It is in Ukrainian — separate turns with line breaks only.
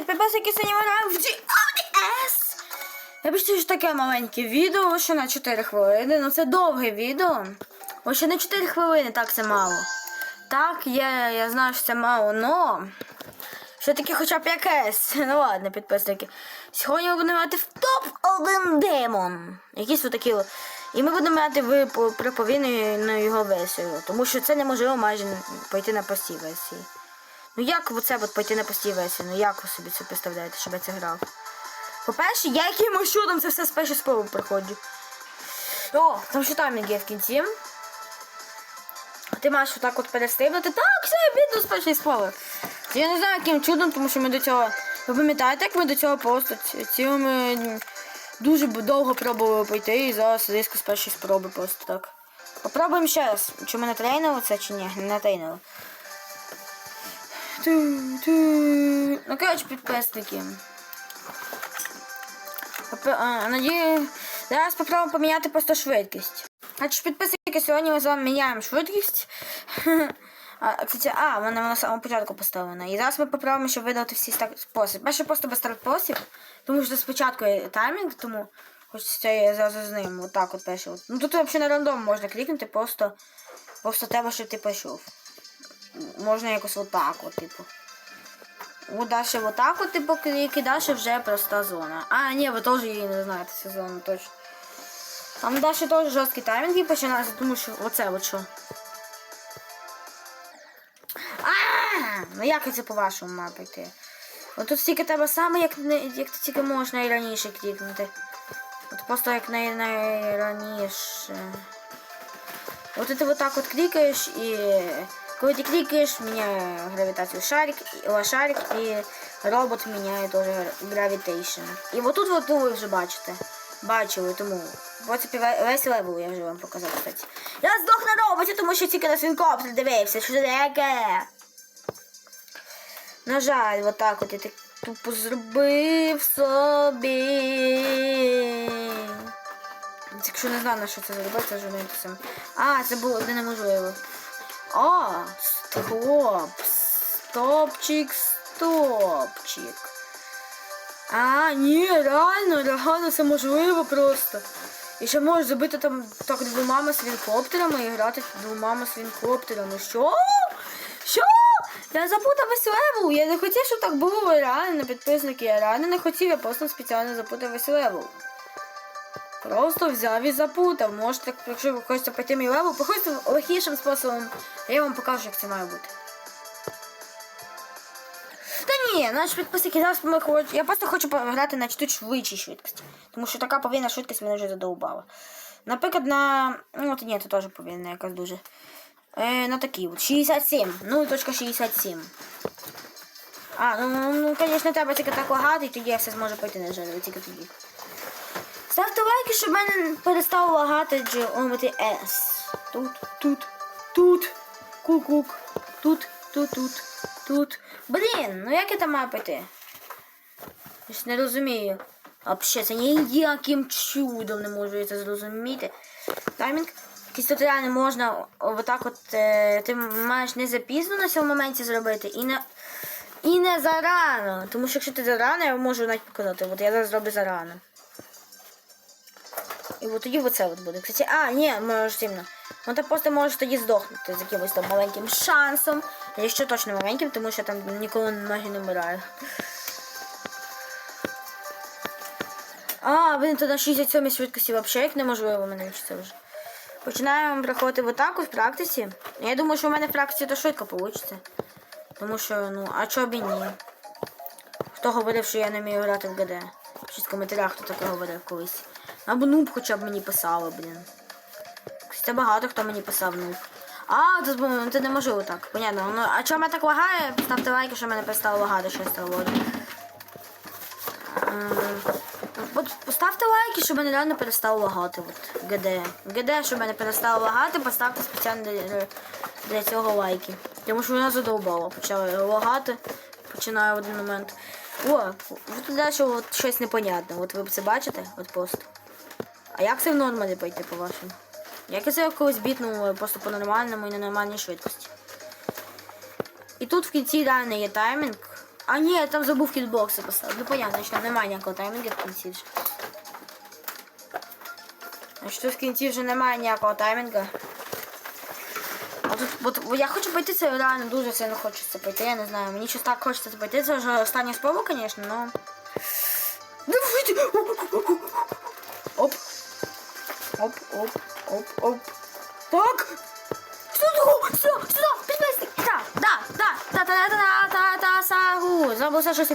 Привіт, підписники сьогодні ми граємо в GODS! Я бачу, що таке маленьке відео, що на 4 хвилини. Ну це довге відео. Ось ще на 4 хвилини, так це мало. Так, я, я знаю, що це мало, но все-таки хоча б якесь. Ну ладно, підписники. Сьогодні ми будемо грати в топ-1 демон. Якісь отакі. І ми будемо грати в проповільну його версію. Тому що це неможливо майже пойти на простій версії. Ну як оце от пойти на простій версії? Ну як ви собі це представляєте, щоб я це грав? По-перше, я якимось чудом це все з першої спроби проходжу. О, там ще таймінг є в кінці. Ти маєш отак от перестрибнути. Так, все, відео з першої спроби. Я не знаю, яким чудом, тому що ми до цього. Ви пам'ятаєте, як ми до цього просто ці- цілими дуже довго пробували пройти і зараз різко з першої спроби просто так. Попробуємо ще раз. Чи ми натрейнили це чи ні? Не натрейнили. Ну, коротше, підписники. Надію, зараз попробуємо поміняти просто швидкість. Значить, підписники, сьогодні ми з вами міняємо швидкість. А, кстати, а, вона на самому початку поставлена. І зараз ми попробуємо, щоб видати всі старт спосіб. Перше просто без старт спосіб, тому що спочатку є таймінг, тому хочеться я зразу з ним. Отак от перше. Ну тут взагалі на рандом можна клікнути, просто, просто треба, щоб ти пройшов. Можна якось отак, от, типу. От далі отак от, типу, клік, і вже проста зона. А, ні, ви теж її не знаєте, цю зону, точно. Там далі теж жорсткі таймінги починаються, тому що оце от що. А, ну як це по-вашому має пройти? От тут стільки треба саме, як, як тільки можна і раніше клікнути. От просто як най, найраніше. Вот это вот так вот кликаешь, и когда ты кликаешь, меняю гравитацию шарик, и, о, шарик, и робот міняє тоже gravitation. І вот тут вот ви вже бачите. Бачили, тому. В весь левел я вже вам показав, кстати. Я здох на роботі, тому що тільки на свінкоптер дивився, що таке. На жаль, вот так от я так тупо зробив собі. Якщо не знаю, на що це зробити, це вже не. А, це було неможливо. Стоп. Стопчик, стопчик. А, ні, реально, реально це можливо просто. І ще можеш зробити там так двома свінкоптерами і грати двома свінкоптерами. Що? Що? Я запутав весь левел. Я не хотів, щоб так було. Реально, підписники. Я реально не хотів, я просто спеціально запутав весь левел. Просто взяв і запутав. Можете, якщо ви хочете пройти мій левел, проходьте легкішим способом. Я вам покажу, як це має бути. Та ні, наші підписники зараз ми хоч... Я просто хочу пограти на чуть швидшій швидкості. Тому що така повільна швидкість мене вже задовбала. Наприклад, на. Ну, ні, це теж повільна якась дуже. Е, на такій от. 67. 0.67. А, ну, ну, ну, звісно, треба тільки так лагати, і тоді я все зможу пройти на жири, тільки тоді. Ставте лайки, щоб мене перестало лагати Geometry S. Тут, тут, тут, кук-кук, тут, тут, тут, тут. Блін, ну як я там маю піти? Я ж не розумію. Взагалі, це ніяким чудом не можу це зрозуміти. Таймінг. Тут реально можна отак от, е, ти маєш не запізно на цьому моменті зробити і не, і не зарано. Тому що якщо ти зарано, я можу навіть показати. От я зараз зроблю зарано. І от тоді оце от буде. Кстати, а, ні, можеш сильно. Ну ти просто можеш тоді здохнути з якимось там маленьким шансом. Якщо точно маленьким, тому що там ніколи ноги не вмираю. А, блин, то на 67 швидкості взагалі як неможливо мене вчиться вже. Починаємо проходити в атаку в практиці. Я думаю, що в мене в практиці то швидко вийде. Тому що, ну, а чого б і ні? Хто говорив, що я не вмію грати в ГД? Пишіть в коментарях, хто таке говорив колись. Або нуб хоча б мені писали, блін. Це багато хто мені писав нуб. А, тут ну, це неможливо так. Понятно. Ну, а чому мене так лагає? Ставте лайки, що мене перестало лагати, що я стало. Ем, От поставте лайки, щоб мене реально перестало лагати. От, ГД. ГД, щоб мене перестало лагати, поставте спеціально для, для цього лайки. Тому що вона задовбала. Почала лагати. Починаю в один момент. О, тут далі от щось непонятне. От ви це бачите? От просто. А як це в нормалі пойти, по-вашому? Як я це колись бітнув просто по нормальному і на нормальній швидкості. І тут в кінці реально є таймінг. А ні, я там забув кітбокси поставити. Ну понятно, що там немає ніякого таймінгу в кінці вже. Значить, тут в кінці вже немає ніякого таймінгу. А тут, от, я хочу пойти, це реально дуже сильно хочеться пойти, я не знаю. Мені щось так хочеться пойти. Це вже остання спроба, звісно, но. Давайте! Оп. Оп, оп, оп, оп. Так. Сюди, сюди, сюди, підписник. Так, да, да, та та та та та та сагу. Забув щось і